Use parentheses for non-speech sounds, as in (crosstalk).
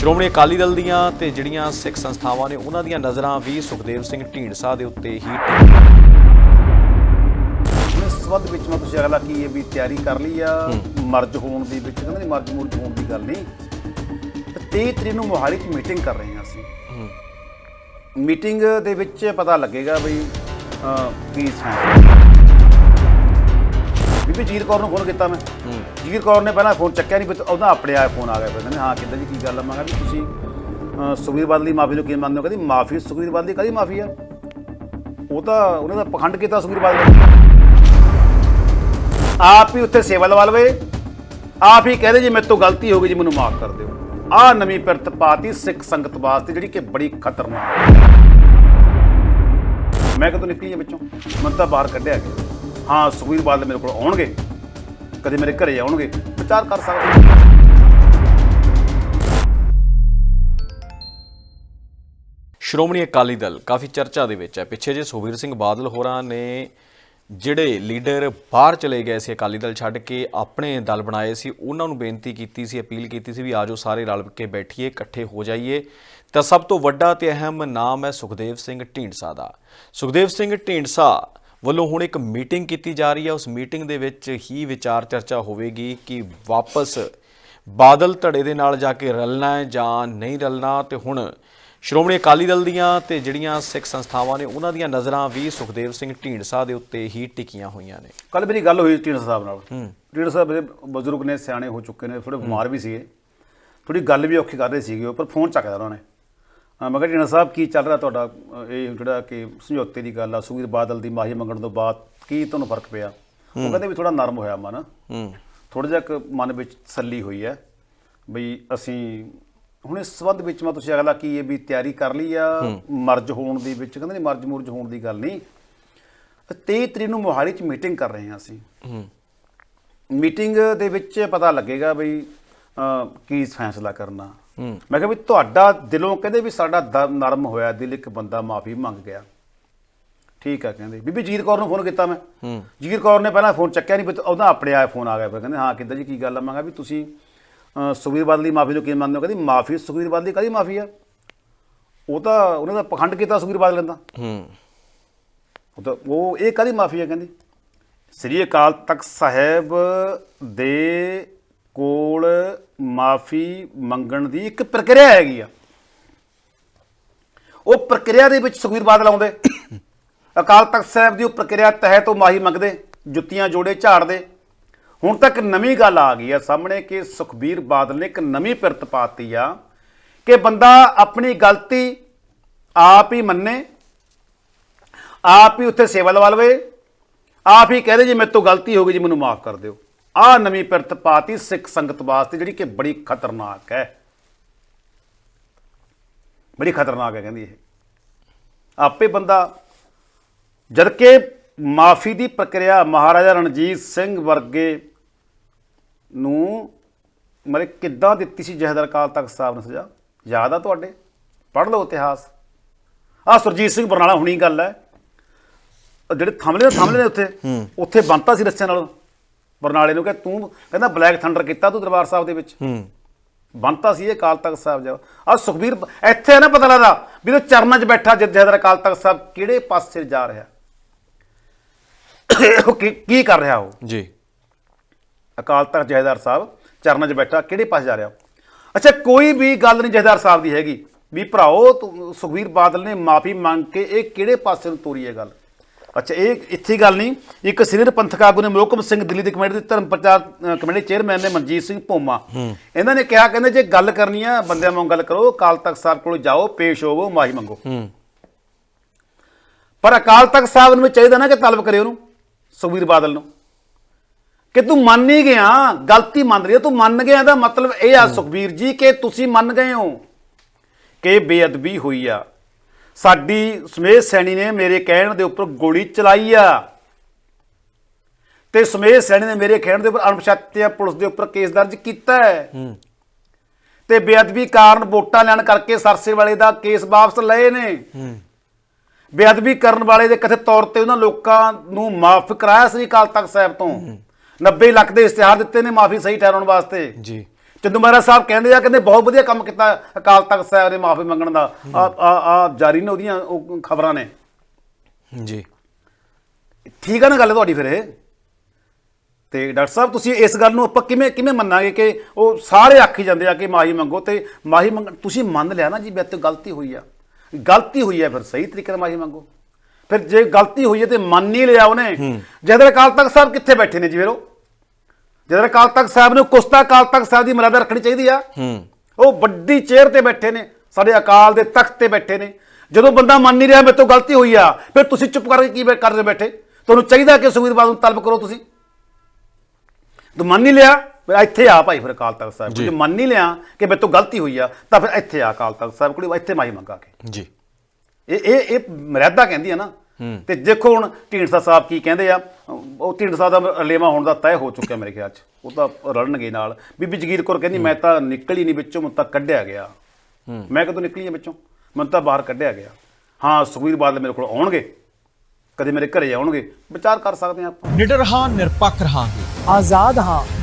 ਸ਼੍ਰੋਮਣੀ ਅਕਾਲੀ ਦਲ ਦੀਆਂ ਤੇ ਜਿਹੜੀਆਂ ਸਿੱਖ ਸੰਸਥਾਵਾਂ ਨੇ ਉਹਨਾਂ ਦੀਆਂ ਨਜ਼ਰਾਂ ਵੀ ਸੁਖਦੇਵ ਸਿੰਘ ਢੀਂਡਸਾ ਦੇ ਉੱਤੇ ਹੀ ਸੰਬੰਧ ਵਿੱਚ ਮੈਂ ਤੁਸੀਂ ਅਗਲਾ ਕੀ ਇਹ ਵੀ ਤਿਆਰੀ ਕਰ ਲਈ ਆ? ਮਰਜ ਹੋਣ ਦੀ ਵਿੱਚ ਕਹਿੰਦੇ ਮਰਜ ਮੁਰਜ ਹੋਣ ਦੀ ਗੱਲ ਨਹੀਂ। ਤੇ 23 ਤਰੀਕ ਨੂੰ ਮੋਹਾਲੀ 'ਚ ਮੀਟਿੰਗ ਕਰ ਰਹੇ ਹਾਂ ਅਸੀਂ। ਮੀਟਿੰਗ ਦੇ ਵਿੱਚ ਪਤਾ ਲੱਗੇਗਾ ਬਈ ਕੀ ਫੈਸਲਾ ਬੀਬੀ ਜੀਰ ਕੌਰ ਨੂੰ ਫੋਨ ਕੀਤਾ ਮੈਂ। ਜੀਰ ਕੌਰ ਨੇ ਪਹਿਲਾਂ ਫੋਨ ਚੱਕਿਆ ਨਹੀਂ ਫਿਰ ਉਹਦਾ ਆਪਣੇ ਆਪ ਫੋਨ ਆ ਗਿਆ। ਫਿਰ ਕਹਿੰਦੇ ਹਾਂ ਕਿੱਦਾਂ ਜੀ ਕੀ ਗੱਲ ਆ? ਮੈਂ ਕਿਹਾ ਵੀ ਤੁਸੀਂ ਅਹ, ਸੁਖਬੀਰ ਬਾਦਲ ਦੀ ਮਾਫੀ ਨੂੰ ਕੀ ਮੰਨਦੇ ਹੋ? ਕਹਿੰਦੀ ਮਾਫੀ ਸੁਖਬੀਰ ਬਾਦਲ ਦੀ ਕਦੀ ਮਾਫੀ ਆ? ਉਹ ਤਾਂ ਉਹਨੇ ਤਾਂ ਪਖੰਡ ਕੀਤਾ ਸੁਖਬੀਰ ਬਾਦਲ ਨੇ। ਆਪ ਹੀ ਉੱਥੇ ਸੇਵਾ ਲਵਾ ਲਵੇ। ਆਪ ਹੀ ਕਹਦੇ ਜੀ ਮੇਰੇ ਤੋਂ ਗਲਤੀ ਹੋ ਗਈ ਜੀ ਮੈਨੂੰ ਮਾਫ ਕਰ ਦਿਓ। ਆ ਨਵੀਂ ਪਿਰਤ ਪਾਤੀ ਸਿੱਖ ਸੰਗਤ ਵਾਸਤੇ ਜਿਹੜੀ ਕਿ ਬੜੀ ਖਤਰਨਾਕ ਹੈ। ਮੈਂ ਕਦੋਂ ਨਿਕਲੀ ਹਾਂ ਵਿੱਚੋਂ। ਮੈਂ ਤਾਂ ਬਾਹਰ ਕੱਢਿਆ ਗਿਆ। ਹਾਂ ਸੁਖਬੀਰ ਬਾਦਲ ਮੇਰੇ ਕੋਲ ਆਉਣਗੇ। ਕਦੇ ਮੇਰੇ ਘਰੇ ਆਉਣਗੇ। ਵਿਚਾਰ ਕਰ ਸਕਦੇ ਹਾਂ। ਸ਼੍ਰੋਮਣੀ ਅਕਾਲੀ ਦਲ ਕਾਫੀ ਚਰਚਾ ਦੇ ਵਿੱਚ ਹੈ। ਪਿੱਛੇ ਜੇ ਸੁਖਬੀਰ ਸਿੰਘ ਬਾਦਲ ਹੋਰਾਂ ਨੇ ਜਿਹੜੇ ਲੀਡਰ ਬਾਹਰ ਚਲੇ ਗਏ ਸੀ ਅਕਾਲੀ ਦਲ ਛੱਡ ਕੇ, ਆਪਣੇ ਦਲ ਬਣਾਏ ਸੀ, ਉਹਨਾਂ ਨੂੰ ਬੇਨਤੀ ਕੀਤੀ ਸੀ, ਅਪੀਲ ਕੀਤੀ ਸੀ ਵੀ ਆਜੋ ਸਾਰੇ ਰਲ ਕੇ ਬੈਠੀਏ, ਇਕੱਠੇ ਹੋ ਜਾਈਏ। ਤਾਂ ਸਭ ਤੋਂ ਵੱਡਾ ਤੇ ਅਹਿਮ ਨਾਮ ਹੈ ਸੁਖਦੇਵ ਸਿੰਘ ਢੀਂਡਸਾ ਦਾ। ਸੁਖਦੇਵ ਸਿੰਘ ਢੀਂਡਸਾ ਵੱਲੋਂ ਹੁਣ ਇੱਕ ਮੀਟਿੰਗ ਕੀਤੀ ਜਾ ਰਹੀ ਹੈ। ਉਸ ਮੀਟਿੰਗ ਦੇ ਵਿੱਚ ਹੀ ਵਿਚਾਰ ਚਰਚਾ ਹੋਵੇਗੀ ਕਿ ਵਾਪਸ ਬਾਦਲ ਧੜੇ ਦੇ ਨਾਲ ਜਾ ਕੇ ਰਲਣਾ ਹੈ ਜਾਂ ਨਹੀਂ ਰਲਣਾ। ਤੇ ਹੁਣ ਸ਼੍ਰੋਮਣੀ ਅਕਾਲੀ ਦਲ ਦੀਆਂ ਤੇ ਜਿਹੜੀਆਂ ਸਿੱਖ ਸੰਸਥਾਵਾਂ ਨੇ ਉਹਨਾਂ ਦੀਆਂ ਨਜ਼ਰਾਂ ਵੀ ਸੁਖਦੇਵ ਸਿੰਘ ਢੀਂਡਸਾ ਦੇ ਉੱਤੇ ਹੀ ਟਿਕੀਆਂ ਹੋਈਆਂ ਨੇ। ਕੱਲ ਮੇਰੀ ਗੱਲ ਹੋਈ ਟੀਨਰ ਸਾਹਿਬ ਨਾਲ। ਟੀਨਰ ਸਾਹਿਬ ਬਜ਼ੁਰਗ ਨੇ ਸਿਆਣੇ ਹੋ ਚੁੱਕੇ ਨੇ ਥੋੜੇ ਬਿਮਾਰ ਵੀ ਸੀਗੇ। ਥੋੜੀ ਗੱਲ ਵੀ ਔਖੀ ਕਰ ਰਹੇ ਸੀਗੇ ਉਹ, ਪਰ ਫੋਨ ਚੱਕਦਾ ਉਹਨਾਂ ਨੇ। ਹਾਂ, ਮੈਂ ਕਿਹਾ ਟੀਨਰ ਸਾਹਿਬ ਕੀ ਚੱਲ ਰਿਹਾ ਤੁਹਾਡਾ? ਇਹ ਜਿਹੜਾ ਕਿ ਸਮਝੌਤੇ ਦੀ ਗੱਲ ਆ ਸੁਖਬੀਰ ਬਾਦਲ ਦੀ ਮਾਹੀ ਮੰਗਣ ਤੋਂ ਬਾਅਦ ਕੀ ਤੁਹਾਨੂੰ ਫ਼ਰਕ ਪਿਆ? ਉਹ ਕਹਿੰਦੇ ਵੀ ਥੋੜਾ ਨਰਮ ਹੋਇਆ ਮਨ। ਹੂੰ। ਥੋੜਾ ਜਿਹਾ ਕੁ ਮਨ ਵਿੱਚ ਤਸੱਲੀ ਹੋਈ ਹੈ ਬਈ ਅਸੀਂ ਹੁਣ ਇਸ ਸੰਬੰਧ ਵਿੱਚ ਮੈਂ ਤੁਸੀਂ ਅਗਲਾ ਕੀ ਇਹ ਵੀ ਤਿਆਰੀ ਕਰ ਲਈ ਆ ਮਰਜ ਹੋਣ ਦੀ ਵਿੱਚ? ਕਹਿੰਦੇ ਨੇ ਮਰਜ ਮੁਰਜ ਹੋਣ ਦੀ ਗੱਲ ਨਹੀਂ। 23 ਤਰੀਕ ਨੂੰ ਮੋਹਾਲੀ 'ਚ ਮੀਟਿੰਗ ਕਰ ਰਹੇ ਹਾਂ ਅਸੀਂ। ਹੂੰ। ਮੀਟਿੰਗ ਦੇ ਵਿੱਚ ਪਤਾ ਲੱਗੇਗਾ ਬਈ ਕੀ ਫੈਸਲਾ ਕਰਨਾ। ਮੈਂ ਕਿਹਾ ਵੀ ਤੁਹਾਡਾ ਦਿਲੋਂ ਕਹਿੰਦੇ ਵੀ ਸਾਡਾ ਦ- ਨਰਮ ਹੋਇਆ ਦਿਲ ਇੱਕ ਬੰਦਾ ਮਾਫੀ ਮੰਗ ਗਿਆ। ਠੀਕ ਆ ਕਹਿੰਦੇ। ਬੀਬੀ ਜੀਰ ਕੌਰ ਨੂੰ ਫੋਨ ਕੀਤਾ ਮੈਂ। ਹੂੰ। ਜੀਰ ਕੌਰ ਨੇ ਪਹਿਲਾਂ ਫੋਨ ਚੱਕਿਆ ਨਹੀਂ ਉਹਦਾ ਆਪਣੇ ਆਪ ਫੋਨ ਆ ਗਿਆ। ਫਿਰ ਕਹਿੰਦੇ ਹਾਂ ਕਿੱਦਾਂ ਜੀ ਕੀ ਗੱਲ ਆ? ਮੈਂ ਕਿਹਾ ਵੀ ਤੁਸੀਂ ਅਹ, ਸੁਖਬੀਰ ਬਾਦਲ ਦੀ ਮਾਫੀ ਨੂੰ ਕੀ ਮੰਨਦੇ ਹੋ? ਕਹਿੰਦੀ ਮਾਫੀ ਸੁਖਬੀਰ ਬਾਦਲ ਦੀ ਕਦੀ ਮਾਫੀ ਆ? ਉਹ ਤਾਂ ਉਹਨੇ ਤਾਂ ਪਖੰਡ ਕੀਤਾ ਸੁਖਬੀਰ ਬਾਦਲ ਤਾਂ ਹੂੰ। ਉਹ ਤਾਂ ਉਹ ਇਹ ਕਾਦੀ ਮਾਫੀ ਹੈ ਕਹਿੰਦੀ? ਸ੍ਰੀ ਅਕਾਲ ਤਖਤ ਸਾਹਿਬ ਦੇ ਕੋਲ ਮਾਫੀ ਮੰਗਣ ਦੀ ਇੱਕ ਪ੍ਰਕਿਰਿਆ ਹੈਗੀ ਆ। ਉਹ ਪ੍ਰਕਿਰਿਆ ਦੇ ਵਿੱਚ ਸੁਖਬੀਰ ਬਾਦਲ ਆਉਂਦੇ। ਅਕਾਲ ਤਖਤ ਸਾਹਿਬ ਦੀ ਉਹ ਪ੍ਰਕਿਰਿਆ ਤਹਿਤ ਉਹ ਮਾਹੀ ਮੰਗਦੇ, ਜੁੱਤੀਆਂ ਜੋੜੇ ਝਾੜਦੇ। ਹੁਣ ਤੱਕ ਨਵੀਂ ਗੱਲ ਆ ਗਈ ਆ ਸਾਹਮਣੇ ਕਿ ਸੁਖਬੀਰ ਬਾਦਲ ਨੇ ਇੱਕ ਨਵੀਂ ਪਿਰਤ ਪਾਤੀ ਆ ਕਿ ਬੰਦਾ ਆਪਣੀ ਗਲਤੀ ਆਪ ਹੀ ਮੰਨੇ, ਆਪ ਹੀ ਉੱਥੇ ਸੇਵਾ ਲਵਾ ਲਵੇ, ਆਪ ਹੀ ਕਹਦੇ ਜੀ ਮੇਰੇ ਤੋਂ ਗਲਤੀ ਹੋ ਗਈ ਜੀ, ਮੈਨੂੰ ਮਾਫ ਕਰ ਦਿਓ। ਆਹ ਨਵੀਂ ਪਿਰਤ ਪਾਤੀ ਸਿੱਖ ਸੰਗਤ ਵਾਸਤੇ ਜਿਹੜੀ ਕਿ ਬੜੀ ਖਤਰਨਾਕ ਹੈ। ਬੜੀ ਖਤਰਨਾਕ ਹੈ ਕਹਿੰਦੀ ਇਹ। ਆਪੇ ਬੰਦਾ ਜਦ ਕਿ ਮਾਫੀ ਦੀ ਪ੍ਰਕਿਰਿਆ ਮਹਾਰਾਜਾ ਰਣਜੀਤ ਸਿੰਘ ਵਰਗੇ ਨੂੰ ਮਰੇ ਕਿੱਦਾਂ ਦਿੱਤੀ ਸੀ ਜਹਦਰ ਕਾਲ ਤੱਕ ਸਾਹਿਬ ਨੇ ਸਜ਼ਾ? ਯਾਦ ਆ ਤੁਹਾਡੇ? ਪੜ੍ਹ ਲਓ ਇਤਿਹਾਸ। ਆ ਸੁਰਜੀਤ ਸਿੰਘ ਬਰਨਾਲਾ ਹੁਣੀ ਗੱਲ ਹੈ। ਜਿਹੜੇ ਥੰਮਲੇ ਨੇ ਥੰਮਲੇ ਨੇ ਉੱਥੇ ਉੱਥੇ ਬੰਤਾ ਸੀ ਰੱਸਿਆਂ ਨਾਲ। ਬਰਨਾਲੇ ਨੂੰ ਕਿ ਤੂੰ ਕਹਿੰਦਾ ਬਲੈਕ ਥੰਡਰ ਕੀਤਾ ਤੂੰ ਦਰਬਾਰ ਸਾਹਿਬ ਦੇ ਵਿੱਚ। ਹੂੰ। ਬੰਤਾ ਸੀ ਇਹ ਕਾਲ ਤਖਤ ਸਾਹਿਬ ਜਾ ਆ ਸੁਖਬੀਰ ਇੱਥੇ ਨਾ ਪਤਾ ਲੱਗਦਾ ਵੀ ਉਹ ਚਰਨਾਂ 'ਚ ਬੈਠਾ ਜਦ ਜਦਰ ਕਾਲ ਤਖਤ ਸਾਹਿਬ ਕਿਹੜੇ ਪਾਸੇ ਜਾ ਰਿਹਾ। (coughs) ਉਹ ਕੀ ਕਰ ਰਿਹਾ ਉਹ? ਜੀ। ਅਕਾਲ ਤਖਤ ਜਹੇਦਾਰ ਸਾਹਿਬ ਚਰਨਾਂ 'ਚ ਬੈਠਾ ਕਿਹੜੇ ਪਾਸੇ ਜਾ ਰਿਹਾ। ਅੱਛਾ ਕੋਈ ਵੀ ਗੱਲ ਨਹੀਂ ਜਹੇਦਾਰ ਸਾਹਿਬ ਦੀ ਹੈਗੀ। ਵੀ ਭਰਾਓ ਸੁਖਬੀਰ ਬਾਦਲ ਨੇ ਮਾਫੀ ਮੰਗ ਕੇ ਇਹ ਕਿਹੜੇ ਪਾਸੇ ਨੂੰ ਤੋਰੀ ਹੈ ਗੱਲ? ਅੱਛਾ ਇਹ ਇੱਥੇ ਗੱਲ ਨਹੀਂ। ਇੱਕ ਸੀਨੀਅਰ ਪੰਥਕ ਆਗੂ ਨੇ ਮੋਹਕਮ ਸਿੰਘ ਦਿੱਲੀ ਦੀ ਕਮੇਟੀ ਦੇ ਧਰਮ ਪ੍ਰਚਾਰ ਕਮੇਟੀ ਚੇਅਰਮੈਨ ਨੇ ਮਨਜੀਤ ਸਿੰਘ ਭੋਮਾ। ਇਹਨਾਂ ਨੇ ਕਿਹਾ ਕਹਿੰਦੇ ਜੇ ਗੱਲ ਕਰਨੀ ਆ ਬੰਦਿਆਂ ਵਾਂਗ ਗੱਲ ਕਰੋ ਅਕਾਲ ਤਖਤ ਸਾਹਿਬ ਕੋਲ ਜਾਓ ਪੇਸ਼ ਹੋਵੋ ਮਾਫੀ ਮੰਗੋ। ਹੂੰ। ਪਰ ਅਕਾਲ ਤਖਤ ਸਾਹਿਬ ਨੂੰ ਚਾਹੀਦਾ ਨਾ ਕਿ ਤਲਬ ਕਰੇ ਉਹਨੂੰ ਸੁਖਬੀਰ ਬਾਦਲ ਨੂੰ। ਕਿ ਤੂੰ ਮੰਨ ਨਹੀਂ ਗਿਆ ਗਲਤੀ ਮੰਨ ਰਹੀ ਹੈ ਤੂੰ ਮੰਨ ਗਿਆ ਇਹਦਾ ਮਤਲਬ ਇਹ ਆ ਸੁਖਬੀਰ ਜੀ ਕਿ ਤੁਸੀਂ ਮੰਨ ਗਏ ਹੋ ਕਿ ਬੇਅਦਬੀ ਹੋਈ ਆ। ਸਾਡੀ ਸਮੇਤ ਸੈਣੀ ਨੇ ਮੇਰੇ ਕਹਿਣ ਦੇ ਉੱਪਰ ਗੋਲੀ ਚਲਾਈ ਆ। ਤੇ ਸਮੇਤ ਸੈਣੀ ਨੇ ਮੇਰੇ ਕਹਿਣ ਦੇ ਉੱਪਰ ਅਣਪਛਾਤਿਆ ਪੁਲਿਸ ਦੇ ਉੱਪਰ ਕੇਸ ਦਰਜ ਕੀਤਾ ਹੈ। ਤੇ ਬੇਅਦਬੀ ਕਾਰਨ ਵੋਟਾਂ ਲੈਣ ਕਰਕੇ ਸਰਸੇ ਵਾਲੇ ਦਾ ਕੇਸ ਵਾਪਸ ਲਏ ਨੇ। ਬੇਅਦਬੀ ਕਰਨ ਵਾਲੇ ਦੇ ਕਥੇ ਤੌਰ ਤੇ ਉਹਨਾਂ ਲੋਕਾਂ ਨੂੰ ਮਾਫ ਕਰਾਇਆ ਸ੍ਰੀ ਅਕਾਲ ਤਖਤ ਸਾਹਿਬ ਤੋਂ। 90 ਲੱਖ ਦੇ ਇਸ਼ਤਿਹਾਰ ਦਿੱਤੇ ਨੇ ਮਾਫੀ ਸਹੀ ਠਹਿਰਾਉਣ ਵਾਸਤੇ। ਜੀ। ਚੰਦੂ ਮਹਾਰਾਜ ਸਾਹਿਬ ਕਹਿੰਦੇ ਆ ਕਹਿੰਦੇ ਬਹੁਤ ਵਧੀਆ ਕੰਮ ਕੀਤਾ ਅਕਾਲ ਤਖਤ ਸਾਹਿਬ ਨੇ ਮਾਫੀ ਮੰਗਣ ਦਾ। ਆ ਆ ਆ ਜਾਰੀ ਨੇ ਉਹਦੀਆਂ ਉਹ ਖਬਰਾਂ ਨੇ। ਜੀ। ਠੀਕ ਆ ਨਾ ਗੱਲ ਤੁਹਾਡੀ ਫਿਰ ਇਹ? ਤੇ ਡਾਕਟਰ ਸਾਹਿਬ ਤੁਸੀਂ ਇਸ ਗੱਲ ਨੂੰ ਆਪਾਂ ਕਿਵੇਂ ਕਿਵੇਂ ਮੰਨਾਂਗੇ ਕਿ ਉਹ ਸਾਰੇ ਆਖੀ ਜਾਂਦੇ ਆ ਕਿ ਮਾਹੀ ਮੰਗੋ ਤੇ ਮਾਹੀ ਮੰਗ ਤੁਸੀਂ ਮੰਨ ਲਿਆ ਨਾ ਜੀ ਮੇਰੇ ਤੋਂ ਗਲਤੀ ਹੋਈ ਆ। ਗਲਤੀ ਹੋਈ ਹੈ ਫਿਰ ਸਹੀ ਤਰੀਕੇ ਨਾਲ ਮਾਹੀ ਮੰਗੋ। ਫਿਰ ਜੇ ਗਲਤੀ ਹੋਈ ਹੈ ਤੇ ਮੰਨ ਹੀ ਲਿਆ ਉਹਨੇ। ਜਦਰ ਅਕਾਲ ਤਖਤ ਸਾਹਿਬ ਕਿੱਥੇ ਬੈਠੇ ਨੇ ਜੀ ਵੀਰੋ ਜਦਰ ਅਕਾਲ ਤਖਤ ਸਾਹਿਬ ਨੂੰ ਕੁਸਤਾ ਅਕਾਲ ਤਖਤ ਸਾਹਿਬ ਦੀ ਮਰਿਆਦਾ ਰੱਖਣੀ ਚਾਹੀਦੀ ਆ ਹੂੰ। ਉਹ ਵੱਡੀ ਚੇਅਰ ਤੇ ਬੈਠੇ ਨੇ ਸਾਡੇ ਅਕਾਲ ਦੇ ਤਖਤ ਤੇ ਬੈਠੇ ਨੇ। ਜਦੋਂ ਬੰਦਾ ਮੰਨ ਨਹੀਂ ਰਿਹਾ ਮੇਰੇ ਤੋਂ ਗਲਤੀ ਹੋਈ ਆ ਫਿਰ ਤੁਸੀਂ ਚੁੱਪ ਕਰਕੇ ਕੀ ਕਰਦੇ ਬੈਠੇ? ਤੁਹਾਨੂੰ ਚਾਹੀਦਾ ਕਿ ਸੁਖਬੀਰ ਬਾਦਲ ਨੂੰ ਤਲਬ ਕਰੋ ਤੁਸੀਂ? ਤੂੰ ਮੰਨ ਨਹੀਂ ਲਿਆ ਫਿਰ ਇੱਥੇ ਆ ਭਾਈ ਫਿਰ ਅਕਾਲ ਤਖਤ ਸਾਹਿਬ ਜੀ। ਜੇ ਮੰਨ ਨਹੀਂ ਲਿਆ ਕਿ ਮੇਰੇ ਤੋਂ ਗਲਤੀ ਹੋਈ ਆ ਤਾਂ ਫਿਰ ਇੱਥੇ ਆ ਅਕਾਲ ਤਖਤ ਸਾਹਿਬ ਕੋਲ ਇੱਥੇ ਮਾਈ ਮੰਗਾ ਕੇ। ਜੀ। ਇਹ ਇਹ ਇਹ ਮਰਿਆਦਾ ਕਹਿੰਦੀ ਆ ਨਾ ਤੇ ਦੇਖੋ ਹੁਣ ਢੀਂਡਸਾ ਸਾਹਿਬ ਕੀ ਕਹਿੰਦੇ ਆ ਉਹ ਢੀਂਡਸਾ ਦਾ ਲੇਵਾ ਹੋਣ ਦਾ ਤੈਅ ਹੋ ਚੁੱਕਿਆ ਮੇਰੇ ਖਿਆਲ 'ਚ। ਉਹ ਤਾਂ ਰਲਣਗੇ ਨਾਲ। ਬੀਬੀ ਜਗੀਰ ਕੌਰ ਕਹਿੰਦੀ ਮੈਂ ਤਾਂ ਨਿਕਲੀ ਨਹੀਂ ਵਿੱਚੋਂ ਮੈਨੂੰ ਤਾਂ ਕੱਢਿਆ ਗਿਆ। ਮੈਂ ਕਦੋਂ ਨਿਕਲੀ ਆ ਵਿੱਚੋਂ? ਮੈਨੂੰ ਤਾਂ ਬਾਹਰ ਕੱਢਿਆ ਗਿਆ। ਹਾਂ ਸੁਖਬੀਰ ਬਾਦਲ ਮੇਰੇ ਕੋਲ ਆਉਣਗੇ। ਕਦੇ ਮੇਰੇ ਘਰੇ ਆਉਣਗੇ। ਵਿਚਾਰ ਕਰ ਸਕਦੇ ਆ ਆਪਾਂ। ਨਿਡਰ ਹਾਂ ਨਿਰਪੱਖ ਰਹਾਂਗੇ। ਆਜ਼ਾਦ ਹਾਂ।